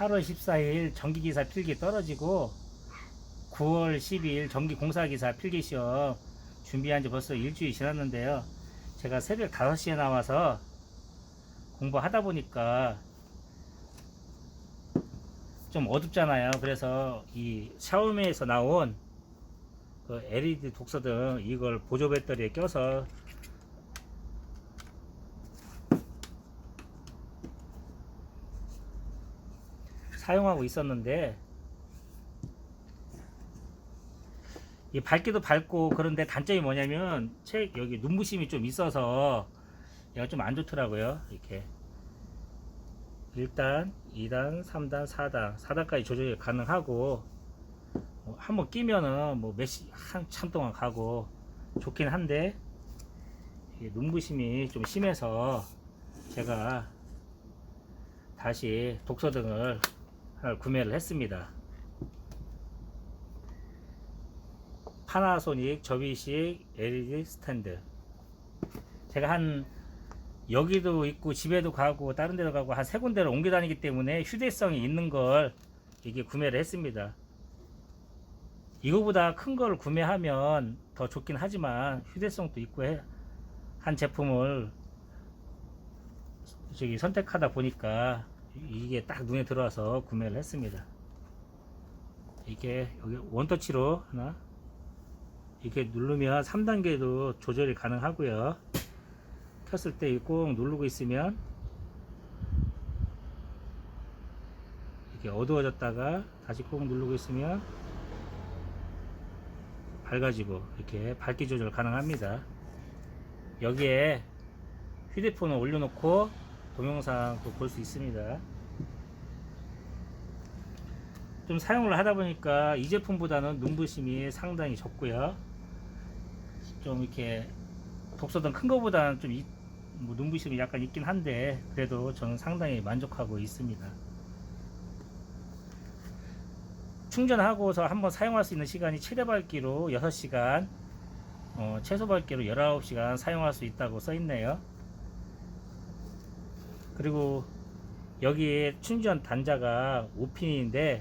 8월 14일 전기기사 필기 떨어지고 9월 12일 전기공사기사 필기 시험 준비한 지 벌써 일주일 지났는데요. 제가 새벽 5시에 나와서 공부하다 보니까 좀 어둡잖아요. 그래서 이 샤오미에서 나온 그 LED 독서등 이걸 보조 배터리에 껴서 사용하고 있었는데 이 밝기도 밝고 그런데 단점이 뭐냐면 책 여기 눈부심이 좀 있어서 얘가 좀 안 좋더라고요 이렇게. 1단, 2단, 3단, 4단 4단까지 조절이 가능하고 뭐 한번 끼면은 뭐 몇시 한참 동안 가고 좋긴 한데 이게 눈부심이 좀 심해서 제가 다시 독서등을 구매를 했습니다. 파나소닉 접이식 LED 스탠드. 제가 한 여기도 있고 집에도 가고 다른 데도 가고 한 세 군데를 옮겨 다니기 때문에 휴대성이 있는 걸 이게 구매를 했습니다. 이거보다 큰 걸 구매하면 더 좋긴 하지만 휴대성도 있고 해- 한 제품을 저기 선택하다 보니까 이게 딱 눈에 들어와서 구매를 했습니다. 이게 여기 원터치로 하나 이렇게 누르면 3단계도 조절이 가능하고요. 켰을 때 꼭 누르고 있으면 이렇게 어두워졌다가 다시 꼭 누르고 있으면 밝아지고 이렇게 밝기 조절 가능합니다. 여기에 휴대폰을 올려놓고 동영상도 볼수 있습니다. 좀 사용을 하다 보니까 이 제품보다는 눈부심이 상당히 적고요. 좀 이렇게 독서등 큰 거보다는 좀 이- 뭐 눈부심이 약간 있긴 한데 그래도 저는 상당히 만족하고 있습니다. 충전하고서 한번 사용할 수 있는 시간이 최대 밝기로 6시간, 어, 최소 밝기로 19시간 사용할 수 있다고 써 있네요. 그리고 여기에 충전 단자가 5핀인데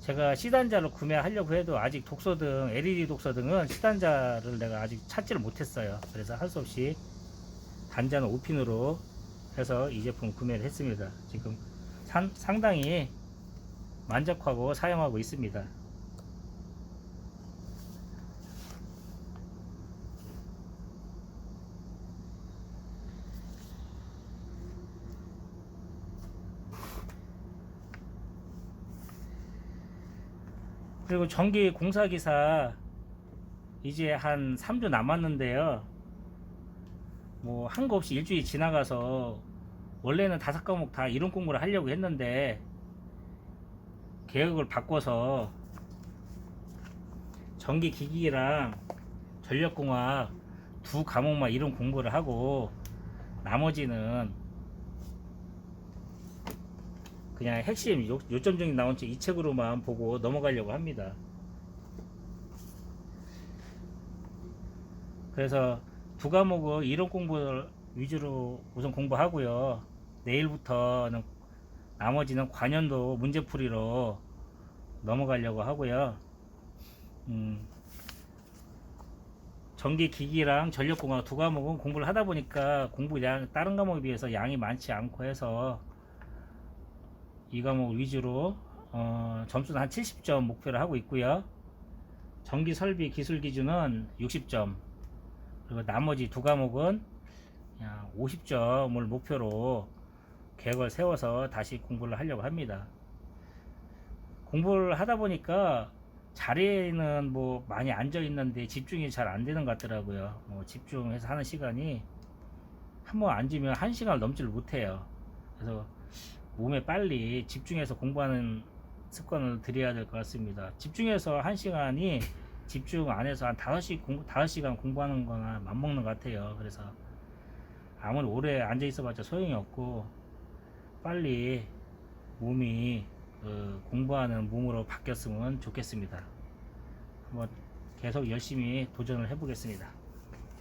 제가 C단자로 구매하려고 해도 아직 독서등, LED 독서등은 C단자를 내가 아직 찾지를 못했어요. 그래서 할 수 없이 단자는 5핀으로 해서 이 제품 구매를 했습니다. 지금 상, 상당히 만족하고 사용하고 있습니다. 그리고 전기 공사기사 이제 한 3주 남았는데요. 뭐 한 거 없이 일주일이 지나가서 원래는 다섯 과목 다 이론 공부를 하려고 했는데 계획을 바꿔서 전기 기기랑 전력공학 두 과목만 이론 공부를 하고 나머지는 그냥 핵심 요, 요점적인 나온 책 이 책으로만 보고 넘어가려고 합니다. 그래서 두 과목을 이론 공부 위주로 우선 공부하고요. 내일부터는 나머지는 관연도 문제풀이로 넘어가려고 하고요. 음, 전기 기기랑 전력공학 두 과목은 공부를 하다 보니까 공부 량 다른 과목에 비해서 양이 많지 않고 해서 이 과목 위주로 어, 점수는 한 70점 목표를 하고 있고요. 전기 설비 기술 기준은 60점. 그리고 나머지 두 과목은 그냥 50점을 목표로 계획을 세워서 다시 공부를 하려고 합니다. 공부를 하다 보니까 자리에는 뭐 많이 앉아 있는데 집중이 잘 안 되는 것 같더라고요. 뭐 집중해서 하는 시간이 한 번 앉으면 한 시간을 넘지를 못해요. 그래서 몸에 빨리 집중해서 공부하는 습관을 들여야 될 것 같습니다. 집중해서 한 시간이 집중 안에서 한 5시 공부, 5시간 공부하는 거나 맞먹는 것 같아요. 그래서 아무리 오래 앉아 있어 봤자 소용이 없고 빨리 몸이 그 공부하는 몸으로 바뀌었으면 좋겠습니다. 한번 계속 열심히 도전을 해보겠습니다.